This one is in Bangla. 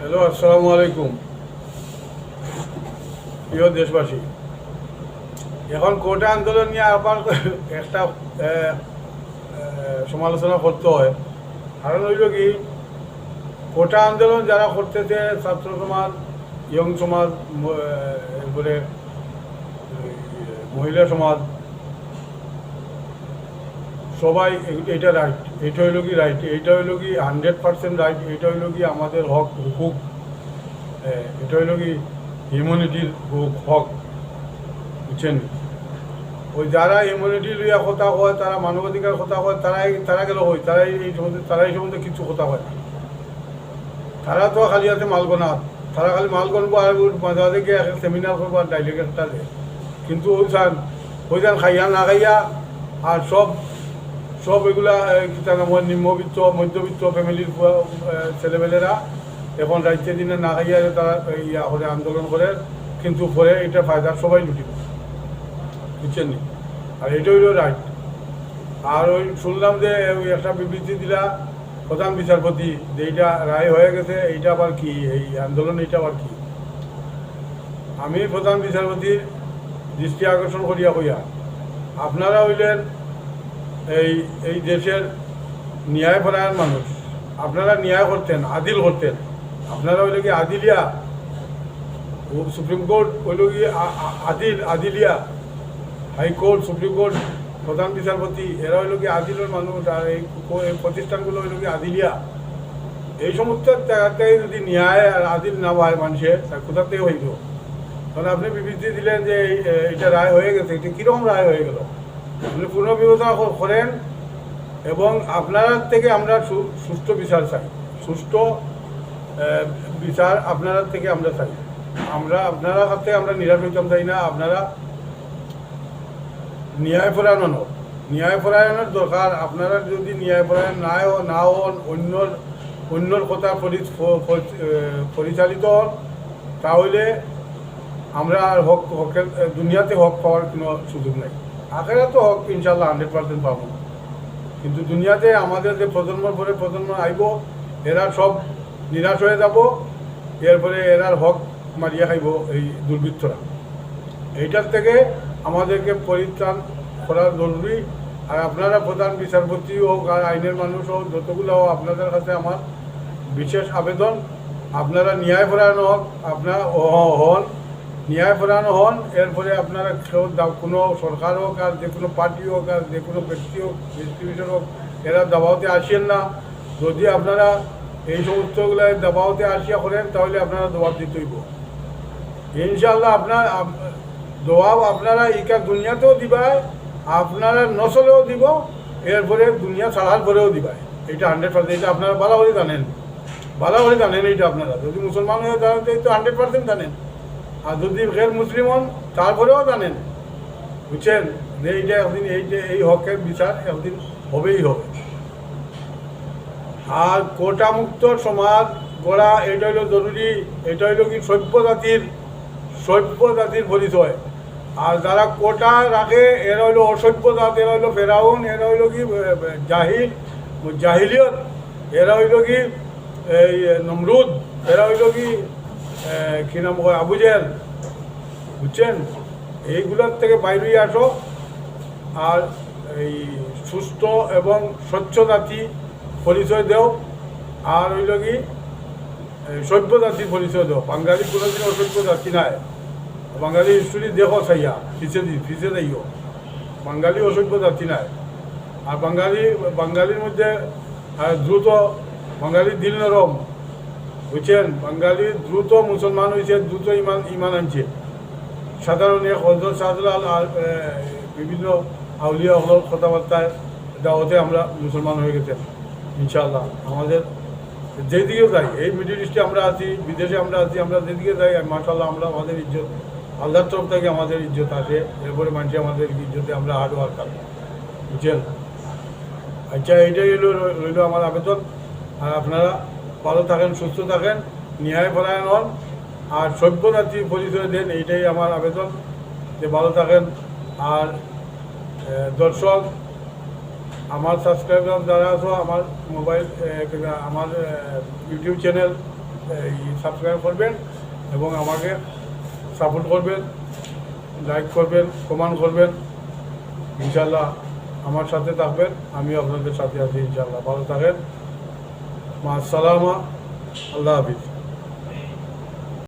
হ্যালো, আসসালামু আলাইকুম। প্রিয় দেশবাসী, এখন কোটা আন্দোলন নিয়ে আবার একটা সমালোচনা করতে হয়। কারণ হইল কি, কোটা আন্দোলন যারা করতেছে, ছাত্র সমাজ, ইয়ং সমাজ এরপরে মহিলা সমাজ সবাই এটা রাইট এটা হইল কি রাইট এটা হইল কি হান্ড্রেড পার্সেন্ট রাইট এটা হইল কি আমাদের হক হুকুক এটা হইল কি হিউম্যানিটির হক বুঝছেন? ওই যারা হিউম্যানিটি লইয়া কথা হয় তারা মানবাধিকার কথা হয় তারাই তারা গেল হয়, তারাই এই সম্বন্ধে তারাই সম্বন্ধে কিছু কথা হয় তারা তো খালি আছে মালগোনা তারা খালি মালগোনবো আর মাঝে মাঝে গিয়ে সেমিনার করব আর ডাইলেক্ট কিন্তু ওই যান ওই যান খাইয়া না খাইয়া আর সব সব এগুলা নিম্নবিত্ত, মধ্যবিত্ত ফ্যামিলির ছেলেমেয়েরা এখন রাজ্যের দিনে না খাইয়া তারা ইয়া করে, আন্দোলন করে, কিন্তু পরে এটা ফায়দা সবাই লুটিব বুঝছেন নি? আর এটা হইল রাইট আর ওই শুনলাম যে একটা বিবৃতি দিলা প্রধান বিচারপতি যে এইটা রায় হয়ে গেছে, এইটা আবার কি? এই আন্দোলন এইটা আবার কি? আমি প্রধান বিচারপতির দৃষ্টি আকর্ষণ করিয়া কইয়া, আপনারা হইলেন এই এই দেশের ন্যায়পরায়ণ মানুষ। আপনারা ন্যায় করতেন, আদিল করতেন। আপনারা হইল কি আদিলিয়া? সুপ্রিম কোর্ট হইল কি আদিল, আদিলিয়া। হাইকোর্ট সুপ্রিম কোর্ট, প্রধান বিচারপতি, এরা হইল কি আদিলের মানুষ আর এই প্রতিষ্ঠানগুলো হইল কি আদিলিয়া। এই সমস্ত জায়গাতে যদি ন্যায় আর আদিল না হয় মানুষের, তা কোথা থেকে হইল? কারণ আপনি বিবৃতি দিলেন যে এই- এটা রায় হয়ে গেছে। এটা কীরকম রায় হয়ে গেল? আপনি পুনর্বিবেচনা করেন এবং আপনার থেকে আমরা সু- সুষ্ঠু বিচার চাই। সুস্থ বিচার আপনার থেকে আমরা চাই। আমরা, আপনারা হাতে আমরা হইতাম চাই না, আপনারা ন্যায় পরায়ণ হোক ন্যায় পরায়ণের দরকার, আপনারা যদি ন্যায় পরায়ণ না হ- না হন, অন্যর অন্যর কথা পরিচালিত হন, তাহলে আমরা হক হকের, দুনিয়াতে হক পাওয়ার কোনো সুযোগ নাই। আখেরা তো হক ইনশাল্লাহ হান্ড্রেড পার্সেন্ট পাবো। কিন্তু দুনিয়াতে আমাদের যে প্রজন্মর পরে প্রজন্ম আইব, এরা সব নিরাশ হয়ে যাব, এরপরে এরার হক মারিয়া খাইব এই দুর্বৃত্তরা। এইটার থেকে আমাদেরকে পরিত্রাণ করা জরুরি। আর আপনারা প্রধান বিচারপতি হোক, আর আইনের মানুষ হোক, যতগুলো হোক, আপনাদের কাছে আমার বিশেষ আবেদন। আপনারা ন্যায়পরায়ণ হোক, আপনারা হ- হন প্রদান হন, এরপরে আপনারা কোনো সরকার হোক আর যে কোনো পার্টি হোক আর যে কোনো ব্যক্তি হোক ইনস্টিটিউশন হোক, এরা দাবাওতে আসেন না। যদি আপনারা এই সমস্তগুলো দাবাওতে আসিয়া করেন, তাহলে আপনারা জবাব দিতেইব ইনশাল্লাহ আপনার আপ- জবাব আপনারা ইকা দুনিয়াতেও দিবাই আপনারা নসলেও দিব, এরপরে দুনিয়া ছাড়ার পরেও দিবাই এটা হান্ড্রেড পার্সেন্ট এটা আপনারা ভালো করে জানেন। ভালো করে জানেন এইটা আপনারা। যদি মুসলমান হয়ে জানেন তো হান্ড্রেড পার্সেন্ট জানেন। আর যদি গের মুসলিম হন, তারপরেও জানেন। বুঝছেন? যে এইটা একদিন এই যে এই হকের বিচার একদিন হবেই হবে। আর কোটা মুক্ত সমাজ গড়া, এটা হইল জরুরি, এটা হইল কি সভ্য জাতির সভ্য জাতির পরিচয়। আর যারা কোটা রাখে, এরা হইল অসভ্য জাত, এরা হইল ফেরাউন, এরা হইল কি জাহিল, জাহিলিয়ত, এরা হইল কি, এই নমরুদ, এরা হইল কি কি নাম কয় আবুজেল বুঝছেন? এইগুলোর থেকে বাইরে আসো। আর এই সুস্থ এবং স্বচ্ছ জাতি পরিচয় দেও। আর হইল কি? সভ্য জাতির পরিচয় দেও। বাঙালি কোনোদিন অসভ্য জাতি নাই। বাঙালি হিস্ট্রি দেখো চাইয়া পিছে দি পিছে যাইও বাঙালি অসভ্য জাতি নাই। আর বাঙালি বাঙালির মধ্যে দ্রুত বাঙালি দিল নরম। বুঝছেন বাঙালি দ্রুত মুসলমান হয়েছে দ্রুত ইমান ইমান আনছে। সাধারণ এক হজরত শাহজালাল আর বিভিন্ন আউলিয়া হল কথাবার্তায় দাওয়াতে আমরা মুসলমান হয়ে গেছে ইনশাআল্লাহ। আমাদের যেদিকে যাই, এই মিডিল ইস্টে আমরা আছি, বিদেশে আমরা আছি, আমরা যেদিকে যাই মাশাল্লাহ আমরা আমাদের ইজ্জত, আল্লাহর তরফ থেকে আমাদের ইজ্জত আছে এরপরে মানুষ আমাদের ইজ্জতে আমরা হার্ড ওয়ার্কার বুঝছেন? আচ্ছা এইটাই রইল আমার আবেদন। আর আপনারা ভালো থাকেন, সুস্থ থাকেন, ন্যায় পরায়ণ হন আর সভ্য জাতি পরিচয় দেন, এইটাই আমার আবেদন, যে ভালো থাকেন। আর দর্শক, আমার সাবস্ক্রাইবার যারা আছো, আমার মোবাইল আমার ইউটিউব চ্যানেল সাবস্ক্রাইব করবেন এবং আমাকে সাপোর্ট করবেন লাইক করবেন কমেন্ট করবেন। ইনশাল্লাহ আমার সাথে থাকবেন আমি আপনাদের সাথে আছি ইনশাল্লাহ ভালো থাকেন। মা সালামা আল্লাহ হাফিজ।